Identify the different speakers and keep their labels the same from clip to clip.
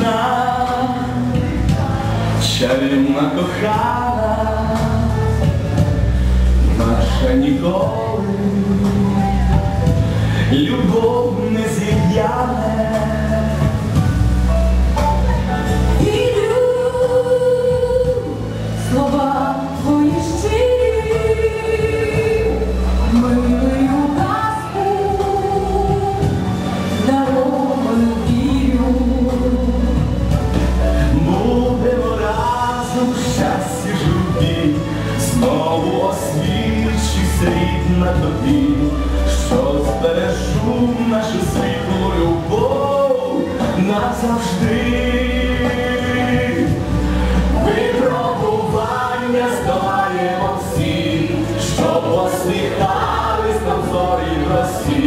Speaker 1: вічна, чарівна кохана, наша ніколи, любов не зів'яне. Світ на тобі, що збережу нашу світлу любов назавжди. Випробування здолаємо всі, щоб посміхались нам зорі в росі,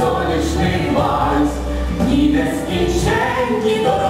Speaker 1: Сонячний вальс, ні нескінченні дороги.